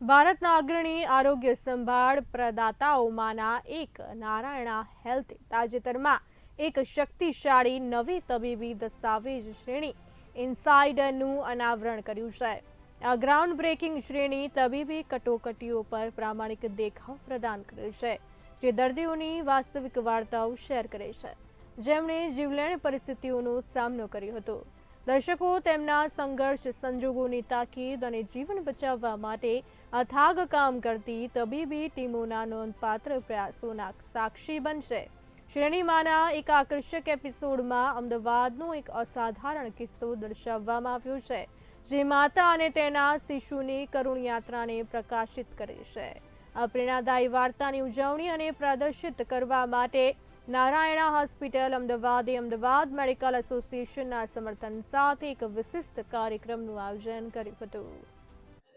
ભારતના અગ્રણી આરોગ્ય સંભાળ પ્રદાતાઓમાંના એક નારાયણા હેલ્થે તાજેતરમાં એક શક્તિશાળી નવી તબીબી દસ્તાવેજ શ્રેણી ઇન્સાઇડરનું અનાવરણ કર્યું છે. આ ગ્રાઉન્ડ બ્રેકિંગ શ્રેણી તબીબી કટોકટીઓ પર પ્રામાણિક દેખાવ પ્રદાન કરે છે, જે દર્દીઓની વાસ્તવિક વાર્તાઓ શેર કરે છે. જેમણે જીવલેણ પરિસ્થિતિઓનો સામનો કર્યો હતો. દર્શકો, તેમના સંઘર્ષ, સંજોગોની તાકીદ અને જીવન બચાવવા માટે અથાગ કામ કરતી તબીબી ટીમોના નોંધપાત્ર પ્રયાસોના સાક્ષી બનશે. શ્રેણીમાંના એક આકર્ષક એપિસોડમાં અમદાવાદનો એક અસાધારણ કિસ્સો દર્શાવવામાં આવ્યો છે, જે માતા અને તેના શિશુની કરુણ યાત્રાને પ્રકાશિત કરે છે. આ પ્રેરણાદાયી વાર્તાની ઉજવણી અને પ્રદર્શિત કરવા માટે નારાયણા હોસ્પિટલ, અમદાવાદે. અમદાવાદ મેડિકલ એસોસિએશનના સમર્થન સાથે એક વિશિષ્ટ કાર્યક્રમનું આયોજન કર્યું હતું.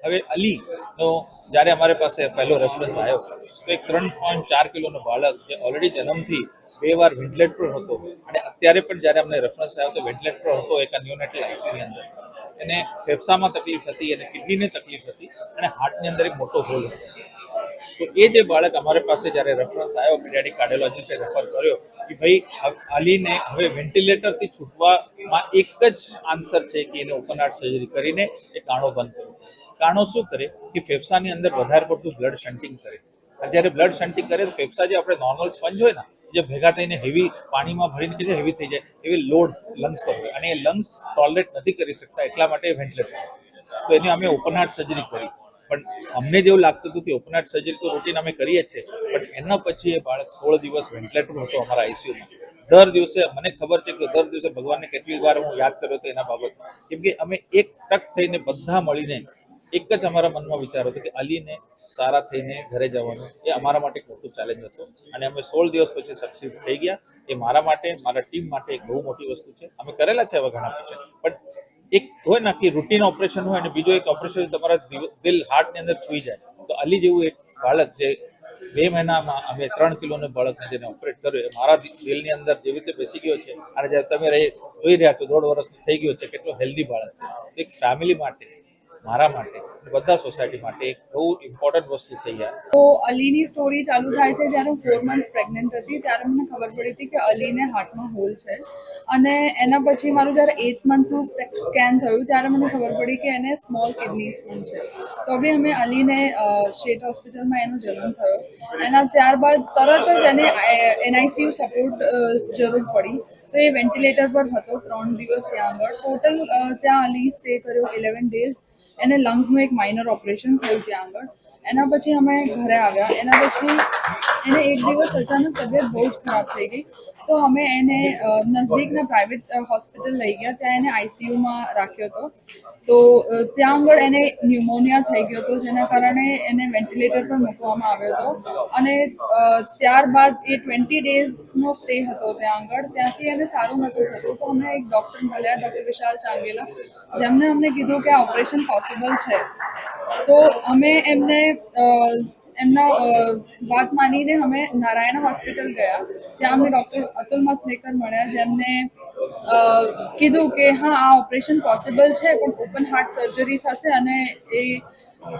હવે અલી નો જ્યારે અમારી પાસે પહેલો રેફરન્સ આવ્યો, તો એક ત્રણ પોઈન્ટ ચાર કિલોનો બાળક જે ઓલરેડી જન્મથી બે વાર વેન્ટિલેટ પર હતો અને અત્યારે પણ જ્યારે અમને રેફરન્સ આવ્યો, તો વેન્ટિલેટ પર હતો એક ન્યુનેટલ આઈસીયુની અંદર. એને ફેફસામાં તકલીફ હતી અને કિડનીને તકલીફ હતી અને હાર્ટની અંદર એક મોટો હોલ હતો. તો એ જે બાળક અમારી પાસે જ્યારે રેફરન્સ આવ્યો પીડિયાટિક કાર્ડિયોલોજીસ્ટે રેફર કર્યો. કે ભાઈ અલીને હવે વેન્ટિલેટરથી છૂટવામાં એક જ આન્સર છે કે એને ઓપન હાર્ટ સર્જરી કરીને એ કાણો બંધ કર્યો. કાણો શું કરે? કે ફેફસાની અંદર વધારે પડતું બ્લડ શન્ટિંગ કરે. જ્યારે બ્લડ શન્ટિંગ કરે, તો ફેફસા જે આપણે નોર્મલ સ્પંજ હોય ને, જે ભેગા થઈને હેવી પાણીમાં ભરીને કે હેવી થઈ જાય, એવી લોડ લંગ્સ પર હોય. અને એ લંગ્સ ટોલરેટ નથી કરી શકતા એટલા માટે વેન્ટિલેટર તો એની અમે ઓપન હાર્ટ સર્જરી કરી. અમને જેવું લાગતું હતું કે ઓપન હાર્ટ સર્જરી તો રૂટીન અમે કરીએ જ છે, પણ એના પછી એ બાળક સોળ દિવસ વેન્ટિલેટર હતો અમારા આઈસીયુમાં દર દિવસે મને ખબર છે કે દર દિવસે ભગવાનને કેટલી વાર હું યાદ કર્યો હતો એના બાબત. કેમ કે અમે એક ટક થઈને બધા મળીને, એક જ અમારા મનમાં વિચાર હતો કે અલીને સારા થઈને ઘરે જવાનું. એ અમારા માટે એક મોટું ચેલેન્જ હતો. અને અમે સોળ દિવસ પછી સક્સીડ થઈ ગયા. એ મારા માટે, મારા ટીમ માટે એક બહુ મોટી વસ્તુ છે. અમે કરેલા છે એવા ઘણા પેશન્ટ પણ એક હોય ને કે રૂટીન ઓપરેશન હોય અને બીજો એક ઓપરેશન તમારા દિલ હાર્ટની અંદર છૂઈ જાય. તો અલી જેવું એક બાળક જે બે મહિનામાં અમે ત્રણ કિલોનો બાળકને જેને ઓપરેટ કર્યો મારા દિલની અંદર જેવી રીતે બેસી ગયો છે, અને જ્યારે તમે જોઈ રહ્યા છો, દોઢ વર્ષનો થઈ ગયો છે, કેટલો હેલ્ધી બાળક છે. એક ફેમિલી માટે મારા માટે, બધા સોસાયટી માટે એક બહુ ઇમ્પોર્ટન્ટ વસ્તુ થઈ ગયા. તો અલીની સ્ટોરી ચાલુ થાય છે જ્યારે હું ફોર મંથ્સ પ્રેગ્નન્ટ હતી, ત્યારે મને ખબર પડી હતી કે અલીને હાર્ટમાં હોલ છે. અને એના પછી મારું જ્યારે એટ મંથનું સ્કેન થયું, ત્યારે મને ખબર પડી કે એને સ્મોલ કિડની સ્ટોન છે. તો બી અમે અલીને સ્ટેટ હોસ્પિટલમાં એનો જન્મ થયો. એના ત્યારબાદ તરત જ એને એનઆઈસીયુ સપોર્ટ જરૂર પડી. તો એ વેન્ટિલેટર પર હતો ત્રણ દિવસ ત્યાં આગળ. ટોટલ ત્યાં અલી સ્ટે કર્યો ઇલેવન ડેઝ એને લંગ્સનું એક માઇનર ઓપરેશન થયું ત્યાં આગળ. એના પછી અમે ઘરે આવ્યા. એના પછી એને એક દિવસ અચાનક તબિયત બહુ જ ખરાબ થઈ ગઈ. તો અમે એને નજદીકના પ્રાઇવેટ હોસ્પિટલ લઈ ગયા. ત્યાં એને આઈસીયુમાં રાખ્યો હતો. તો ત્યાં આગળ એને ન્યુમોનિયા થઈ ગયો હતો જેના કારણે એને વેન્ટિલેટર પર મૂકવામાં આવ્યો હતો. અને ત્યારબાદ એ ટ્વેન્ટી ડેઝનો સ્ટે હતો ત્યાં આગળ. ત્યાંથી એને સારું નહોતું થતું તો અમને એક ડૉક્ટર મળ્યા ડૉક્ટર વિશાલ ચાંગેલા જેમને અમને કીધું કે આ ઓપરેશન પોસિબલ છે. તો અમે એમને એમના વાત માનીને અમે નારાયણ હોસ્પિટલ ગયા. ત્યાં અમને ડૉક્ટર અતુલ મસલેકર મળ્યા, જેમને કીધું કે હા, આ ઓપરેશન પોસિબલ છે, પણ ઓપન હાર્ટ સર્જરી થશે અને એ,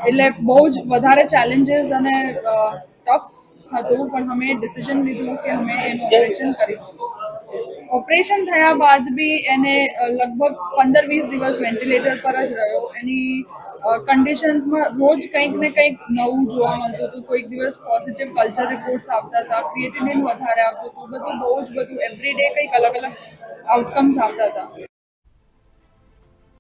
એટલે બહુ જ વધારે ચેલેન્જીસ અને ટફ હતું, પણ અમે ડિસિઝન લીધું કે અમે એનું ઓપરેશન કરીશું. ઓપરેશન થયા બાદ બી એને લગભગ પંદર વીસ દિવસ વેન્ટિલેટર પર જ રહ્યો. એની કન્ડિશન્સમાં રોજ કંઈક ને કંઈક નવું જોવા મળતું હતું. કોઈક દિવસ પોઝિટિવ કલ્ચર રિપોર્ટ્સ આવતા હતા ક્રિએટિનિન વધારે આવતું હતું. બધું બહુ જ બધું એવરી ડે કંઈક અલગ અલગ આઉટકમ્સ આવતા હતા.